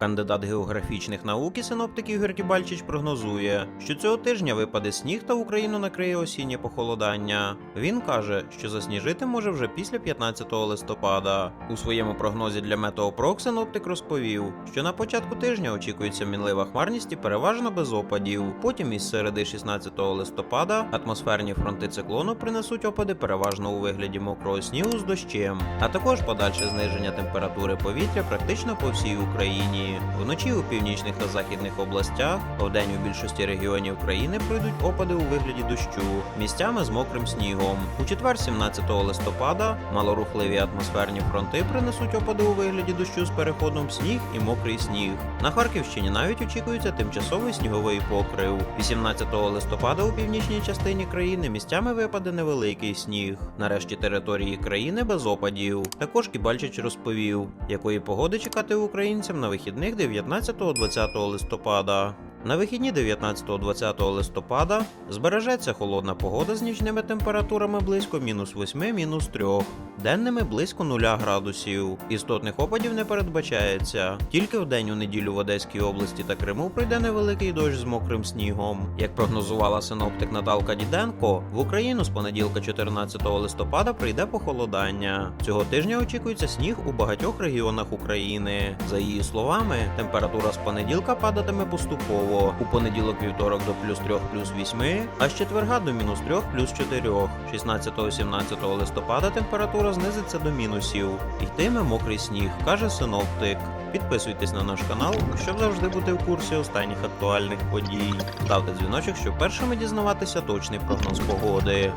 Кандидат географічних наук і синоптик Ігор Кібальчич прогнозує, що цього тижня випаде сніг та Україну накриє осіннє похолодання. Він каже, що засніжити може вже після 15 листопада. У своєму прогнозі для Метеопрок синоптик розповів, що на початку тижня очікується мінлива хмарність і переважно без опадів. Потім із середи 16 листопада атмосферні фронти циклону принесуть опади переважно у вигляді мокрого снігу з дощем, а також подальше зниження температури повітря практично по всій Україні. Вночі у північних та західних областях, вдень у більшості регіонів країни пройдуть опади у вигляді дощу, місцями з мокрим снігом. У четвер, 17 листопада, малорухливі атмосферні фронти принесуть опади у вигляді дощу з переходом сніг і мокрий сніг. На Харківщині навіть очікується тимчасовий сніговий покрив. 18 листопада у північній частині країни місцями випаде невеликий сніг. Нарешті території країни без опадів. Також Кібальчич розповів, якої погоди чекати українцям на вихідних 19-20 листопада. На вихідні 19-20 листопада збережеться холодна погода з нічними температурами близько мінус 8, мінус 3, денними близько 0 градусів. Істотних опадів не передбачається. Тільки в день у неділю в Одеській області та Криму пройде невеликий дощ з мокрим снігом. Як прогнозувала синоптик Наталка Діденко, в Україну з понеділка 14 листопада прийде похолодання. Цього тижня очікується сніг у багатьох регіонах України. За її словами, температура з понеділка падатиме поступово. У понеділок вівторок до плюс 3 плюс 8, а з четверга до мінус 3 плюс 4. 16-17 листопада температура знизиться до мінусів. Йтиме мокрий сніг, каже синоптик. Підписуйтесь на наш канал, щоб завжди бути в курсі останніх актуальних подій. Ставте дзвіночок, щоб першими дізнаватися точний прогноз погоди.